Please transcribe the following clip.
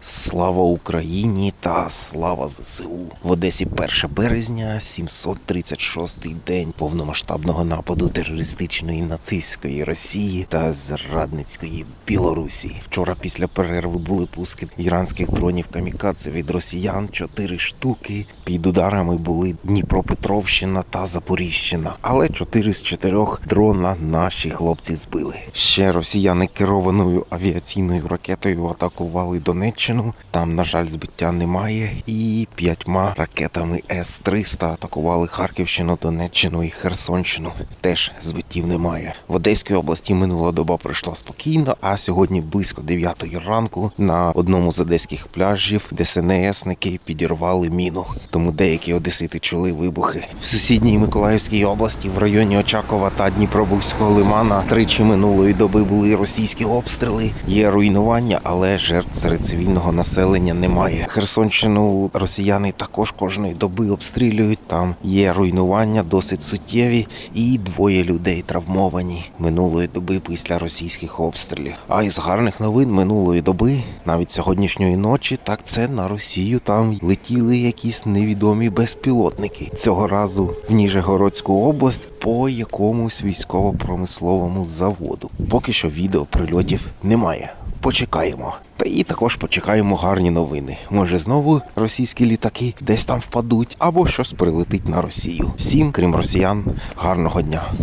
Слава Україні та слава ЗСУ в Одесі 1 березня, 736-й день повномасштабного нападу терористичної нацистської Росії та зрадницької Білорусі. Вчора після перерви були пуски іранських дронів камікадзе від росіян. Чотири штуки під ударами були Дніпропетровщина та Запоріжжя. Але чотири з чотирьох дрона наші хлопці збили. Ще росіяни керованою авіаційною ракетою атакували Донеччину. Там, на жаль, збиття немає. І п'ятьма ракетами С-300 атакували Харківщину, Донеччину і Херсонщину. Теж збиттів немає. В Одеській області минула доба пройшла спокійно, а сьогодні близько 9 ранку на одному з одеських пляжів ДСНСники підірвали міну. Тому деякі одесити чули вибухи. В сусідній Миколаївській області в районі Очакова та Дніпробузького лимана тричі минулої доби були російські обстріли. Є руйнування, але жертв серед цивільного населення немає. Херсонщину росіяни також кожної доби обстрілюють. Там є руйнування досить суттєві, і двоє людей травмовані минулої доби після російських обстрілів. А із гарних новин минулої доби, навіть сьогоднішньої ночі, так це на Росію там летіли якісь невідомі безпілотники. Цього разу в Ніжегородську область по якомусь військово-промисловому заводу. Поки що відео прильотів немає. Почекаємо. Та і також почекаємо гарні новини. Може знову російські літаки десь там впадуть, або щось прилетить на Росію. Всім, крім росіян, гарного дня.